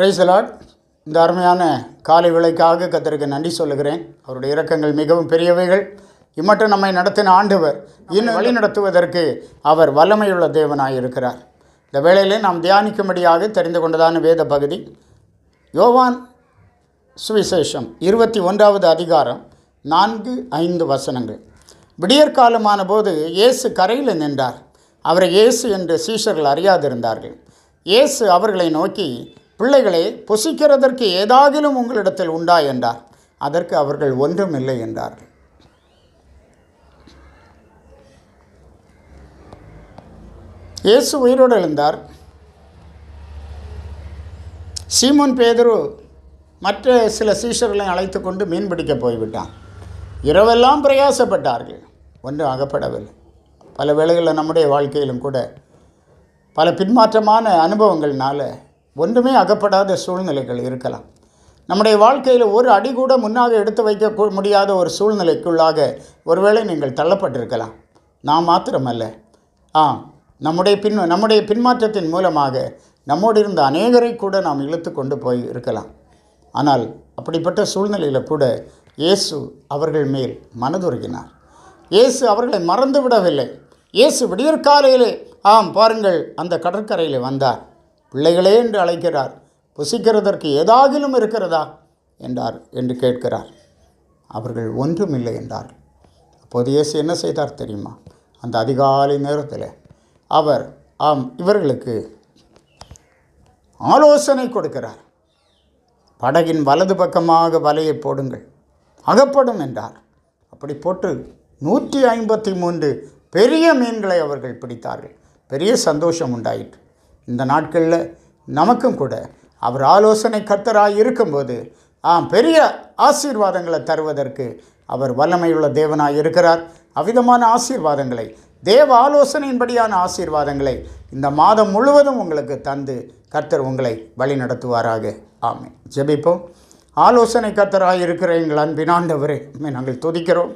Price Lord இந்த அருமையான காலை விலைக்காக கத்தருக்கு நன்றி சொல்லுகிறேன். அவருடைய இரக்கங்கள் மிகவும் பெரியவைகள். இம்மட்டும் நம்மை நடத்தின ஆண்டவர் இன்னும் வழி நடத்துவதற்கு அவர் வல்லமையுள்ள தேவனாய் இருக்கிறார். இந்த வேளையிலே நாம் தியானிக்கும்படியாக தெரிந்து கொண்டதான வேத பகுதி யோவான் சுவிசேஷம் இருபத்தி ஒன்றாவது அதிகாரம் நான்கு ஐந்து வசனங்கள். விடியற்காலமான போது இயேசு கரையில் நின்றார். அவரை இயேசு என்று சீஷர்கள் அறியாதிருந்தார்கள். இயேசு அவர்களை நோக்கி பிள்ளைகளே புசிக்கிறதற்கு ஏதாகிலும் உங்களிடத்தில் உண்டா என்றார். அதற்கு அவர்கள் ஒன்றும் இல்லை என்றார்கள் இயேசு உயிரோடு எழுந்தார். சீமோன் பேதரு மற்ற சில சீஷர்களை அழைத்து கொண்டு மீன் பிடிக்க போய்விட்டான். இரவெல்லாம் பிரயாசப்பட்டார்கள். ஒன்றும் அகப்படவில்லை. பல வேளைகளில் நம்முடைய வாழ்க்கையிலும் கூட பல பின்மாற்றமான அனுபவங்கள்னால ஒன்றுமே அகப்படாத சூழ்நிலைகள் இருக்கலாம். நம்முடைய வாழ்க்கையில் ஒரு அடி கூட முன்னாக எடுத்து வைக்க முடியாத ஒரு சூழ்நிலைக்குள்ளாக ஒருவேளை நீங்கள் தள்ளப்பட்டிருக்கலாம். நான் மாத்திரமல்ல. ஆ நம்முடைய பின் நம்முடைய பின்மாற்றத்தின் மூலமாக நம்மோடு இருந்த அநேகரை கூட நாம் இழுத்து கொண்டு போய் இருக்கலாம். ஆனால் அப்படிப்பட்ட சூழ்நிலையில் கூட இயேசு அவர்கள் மேல் மனதுருகினார். இயேசு அவர்களை மறந்து விடவில்லை இயேசு விடியற்காலையிலே ஆம் பாருங்கள் அந்த கடற்கரையில் வந்தார். பிள்ளைகளே என்று அழைக்கிறார். புசிக்கிறதற்கு ஏதாகிலும் இருக்கிறதா? என்றார் என்று கேட்கிறார். அவர்கள் ஒன்றும் இல்லை என்றார். அப்போது இயேசு என்ன செய்தார் தெரியுமா? அந்த அதிகாலை நேரத்தில் அவர் ஆம் இவர்களுக்கு ஆலோசனை கொடுக்கிறார். படகின் வலது பக்கமாக வலையை போடுங்கள் அகப்படும் என்றார். அப்படி போட்டு நூற்றி ஐம்பத்தி மூன்று பெரிய மீன்களை அவர்கள் பிடித்தார்கள். பெரிய சந்தோஷம் உண்டாயிற்று. இந்த நாட்களில் நமக்கும் கூட அவர் ஆலோசனை கர்த்தராக இருக்கும்போது ஆம் பெரிய ஆசீர்வாதங்களை தருவதற்கு அவர் வல்லமையுள்ள தேவனாய் இருக்கிறார். அவ்விதமான ஆசீர்வாதங்களை தேவ ஆலோசனையின்படியான ஆசீர்வாதங்களை இந்த மாதம் முழுவதும் உங்களுக்கு தந்து கர்த்தர் உங்களை வழி நடத்துவாராக ஆமை ஜெபிப்போம். ஆலோசனை கர்த்தராக இருக்கிற எங்கள் அன்பினாண்டவரே நாங்கள் துதிக்கிறோம்.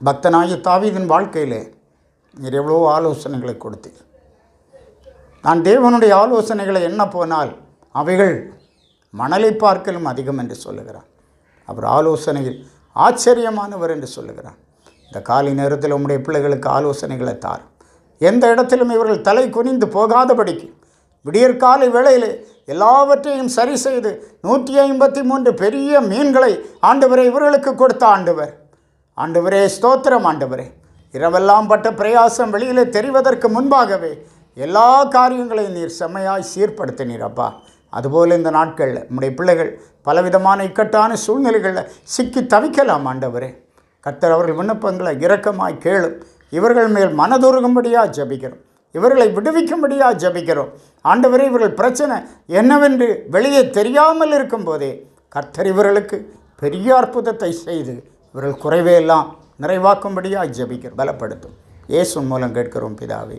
பக்தனாகி தாவீதின் வாழ்க்கையிலே நீர் எவ்வளோ ஆலோசனைகளை கொடுத்தீர். நான் தேவனுடைய ஆலோசனைகளை என்ன போனால் அவைகள் மணலை பார்க்கலும் அதிகம் என்று சொல்லுகிறான் அவர் ஆலோசனையில் ஆச்சரியமானவர் என்று சொல்லுகிறான் இந்த காலை நேரத்தில் உம்முடைய பிள்ளைகளுக்கு ஆலோசனைகளை தார். எந்த இடத்திலும் இவர்கள் தலை குனிந்து போகாதபடிக்கு விடியற்காலை வேளையிலே எல்லாவற்றையும் சரி செய்து நூற்றி ஐம்பத்தி மூன்று பெரிய மீன்களை ஆண்டவரை இவர்களுக்கு கொடுத்த ஆண்டவர். ஆண்டவரே ஸ்தோத்திரம் ஆண்டவரே. இரவெல்லாம் பட்ட பிரயாசம் வெளியிலே தெரிவதற்கு முன்பாகவே எல்லா காரியங்களையும் நீர் செம்மையாய் சீர்படுத்தினீர் அப்பா. அதுபோல் இந்த நாட்களில் நம்முடைய பிள்ளைகள் பலவிதமான இக்கட்டான சூழ்நிலைகளில் சிக்கி தவிக்கலாம் ஆண்டவரே. கர்த்தர் அவர்கள் விண்ணப்பங்களை இரக்கமாய் கேளும். இவர்கள் மேல் மனதுருகும்படியாக ஜெபிக்கிறோம். இவர்களை விடுவிக்கும்படியாக ஜெபிக்கிறோம். ஆண்டவரே இவர்கள் பிரச்சனை என்னவென்று வெளியே தெரியாமல் இருக்கும்போதே கர்த்தர் இவர்களுக்கு பெரிய அற்புதத்தை செய்து இவர்கள் குறைவே எல்லாம் நிறைவாக்கும்படியாக ஜெபிக்கிறோம். பலப்படுத்தும். இயேசு மூலம் கேட்கிறோம் பிதாவை.